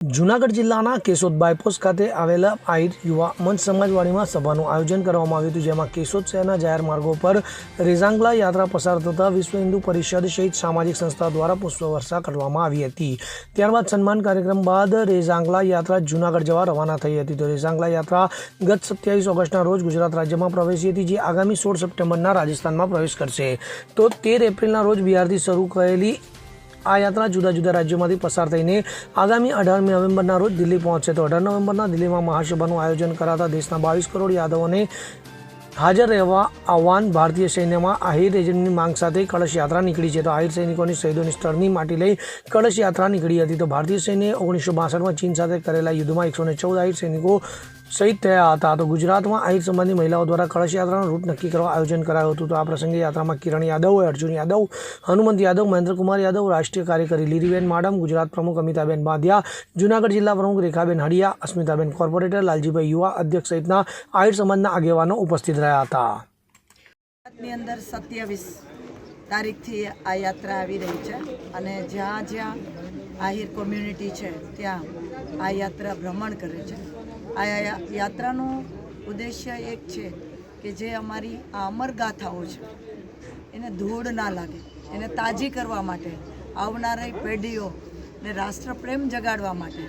જૂનાગઢ જિલ્લાના કેશોદ બાયપોસ ખાતે આવેલા આહિર યુવા મંચ સમાજવાડીમાં સભાનું આયોજન કરવામાં આવ્યું હતું, જેમાં કેશોદ શહેરના જાહેર માર્ગો પર રેઝાંગલા યાત્રા પસાર થતા વિશ્વ હિન્દુ પરિષદ સહિત સામાજિક સંસ્થા દ્વારા પુષ્પવર્ષા કરવામાં આવી હતી. ત્યારબાદ સન્માન કાર્યક્રમ બાદ રેઝાંગલા યાત્રા જુનાગઢ જવા રવાના થઈ હતી. તો રેઝાંગલા યાત્રા ગત સત્યાવીસ ઓગસ્ટના રોજ ગુજરાત રાજ્યમાં પ્રવેશી હતી, જે આગામી સોળ સપ્ટેમ્બરના રાજસ્થાનમાં પ્રવેશ કરશે. તો તેર એપ્રિલના રોજ બિહારથી શરૂ કરેલી આ યાત્રા જુદા જુદા રાજ્યોમાંથી પસાર થઈને આગામી અઢારમી નવેમ્બરના રોજ દિલ્હી પહોંચશે. તો અઢાર નવેમ્બરના દિલ્હીમાં મહાસભાનું આયોજન કરાતા દેશના બાવીસ કરોડ યાદવોને હાજર રહેવા આહવાન ભારતીય સૈન્યમાં આહિર રેજન્ટની માંગ સાથે કળશ યાત્રા નીકળી છે. તો આહિર સૈનિકોની શહીદોની સ્થળની માટી લઈ કળશ યાત્રા નીકળી હતી. તો ભારતીય સૈન્યએ ઓગણીસો બાસઠમાં ચીન સાથે કરેલા યુદ્ધમાં એકસો ચૌદ આહિર સૈનિકો શહીદ થયા હતા. તો ગુજરાતમાં આહિર સમાજની મહિલાઓ દ્વારા કળશ યાત્રાનો રૂટ નક્કી કરવા આયોજન કરાયું હતું. તો આ પ્રસંગે યાત્રામાં કિરણ યાદવ, અર્જુન યાદવ, હનુમંત યાદવ મહેન્દ્રકુમાર યાદવ, રાષ્ટ્રીય કાર્યકારી લીરીબેન માડમ, ગુજરાત પ્રમુખ અમિતાબેન બાંધિયા, જૂનાગઢ જિલ્લા પ્રમુખ રેખાબેન હડિયા, અસ્મિતાબેન કોર્પોરેટર, લાલજીભાઈ યુવા અધ્યક્ષ સહિતના આહિર સમાજના આગેવાનો ઉપસ્થિત રહ્યા હતા. ની અંદર સત્યાવીસ તારીખથી આ યાત્રા આવી રહી છે અને જ્યાં જ્યાં આહિર કોમ્યુનિટી છે, ત્યાં આ યાત્રા ભ્રમણ કરે છે. આ યાત્રાનો ઉદ્દેશ્ય એક છે કે જે અમારી આ અમરગાથાઓ છે, એને ધૂળ ના લાગે, એને તાજી કરવા માટે, આવનારી પેઢીઓને રાષ્ટ્રપ્રેમ જગાડવા માટે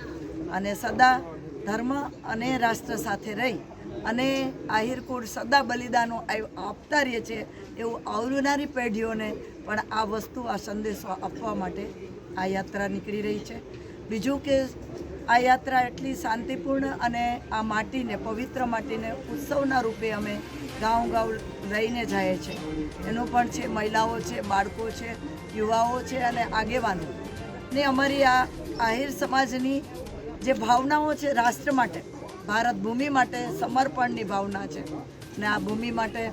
અને સદા ધર્મ અને રાષ્ટ્ર સાથે રહી અને આહિર કુળ સદા બલિદાનો આપ- આપતા રહે છે એવું આવનારી પેઢીઓને પણ આ વસ્તુ, આ સંદેશો આપવા માટે આ યાત્રા નીકળી રહી છે. બીજું કે આ યાત્રા એટલી શાંતિપૂર્ણ અને આ માટીને, પવિત્ર માટીને ઉત્સવના રૂપે અમે ગાંવ ગાંવ લઈને જાય છે. એનું પણ છે, મહિલાઓ છે, બાળકો છે, યુવાઓ છે અને આગેવાનો. ને અમારી આ આહિર સમાજની જે ભાવનાઓ છે રાષ્ટ્ર માટે, ભારત ભૂમિ માટે સમર્પણની ભાવના છે. ને આ ભૂમિ માટે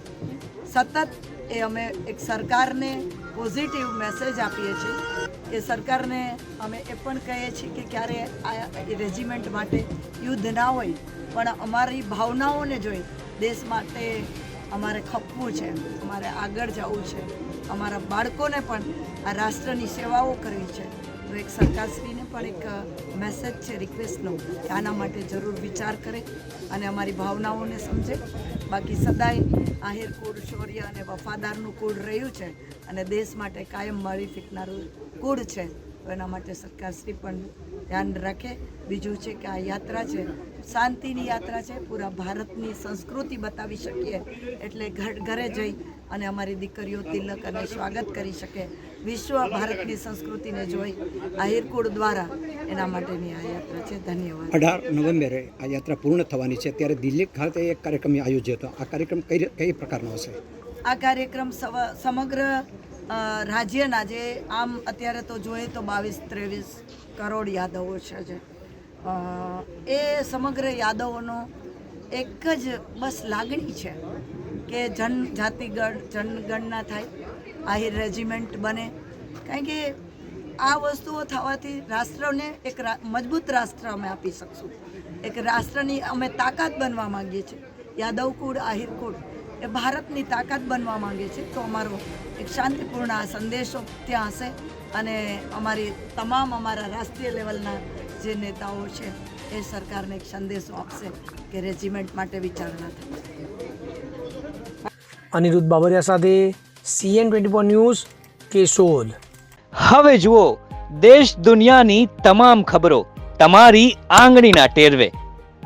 સતત એ અમે એક સરકારને પોઝિટિવ મેસેજ આપીએ છીએ. એ સરકારને અમે એ પણ કહીએ છીએ કે ક્યારે આ રેજિમેન્ટ માટે યુદ્ધ ના હોય, પણ અમારી ભાવનાઓને જોઈ દેશ માટે અમારે ખપવું છે, અમારે આગળ જવું છે. અમારા બાળકોને પણ આ રાષ્ટ્રની સેવાઓ કરવી છે. તો એક સરકારશ્રીને પણ એક મેસેજ છે રિક્વેસ્ટનો કે આના માટે જરૂર વિચાર કરે અને અમારી ભાવનાઓને સમજે. બાકી સદાય આહિર, કુળ, શૌર્ય અને વફાદારનું કુળ રહ્યું છે અને દેશ માટે કાયમ મળી ફીકનારું કુળ છે. એના માટે સરકારશ્રી પણ ધ્યાન રાખે. બીજું છે કે આ યાત્રા છે શાંતિની યાત્રા છે પૂરા ભારતની સંસ્કૃતિ બતાવી શકીએ. એટલે ઘર ઘરે જઈ અને અમારી દીકરીઓ તિલક અને સ્વાગત કરી શકે. વિશ્વ ભારતની સંસ્કૃતિને જોઈ આહિરકુળ દ્વારા એના માટેની આ યાત્રા છે. ધન્યવાદ. અઢાર નવેમ્બરે આ યાત્રા પૂર્ણ થવાની છે. ત્યારે દિલ્હી ખાતે એક કાર્યક્રમ આયોજ્યો હતો. આ કાર્યક્રમ કઈ કઈ પ્રકારનો હશે? આ કાર્યક્રમ સમગ્ર રાજ્યના જે આમ અત્યારે તો જોઈએ તો બાવીસ, ત્રેવીસ કરોડ યાદવો છે જે. એ સમગ્ર યાદવોનો એક જ બસ લાગણી છે કે જન જાતિગણ, જનગણના થાય, આહિર રેજિમેન્ટ બને. કારણ કે આ વસ્તુઓ થવાથી રાષ્ટ્રને એક મજબૂત રાષ્ટ્ર અમે આપી શકશું. એક રાષ્ટ્રની અમે તાકાત બનવા માંગીએ છીએ. યાદવ કુળ, આહિર કુળ. એ ભારતની તાકાત બનવા માંગે છે. તો અમારો એક શાંતિપૂર્ણ આ સંદેશો ત્યાં હશે અને અમારી તમામ અમારા રાષ્ટ્રીય લેવલના જે નેતાઓ છે એ સરકારને એક સંદેશો આપશે કે રેજિમેન્ટ માટે વિચારણા થાય. અનિરુદ્ધ બાબરિયા સાથે CN twenty four news Keshod. હવે જુઓ દેશ દુનિયાની તમામ ખબરો તમારી આંગળીના ટેરવે.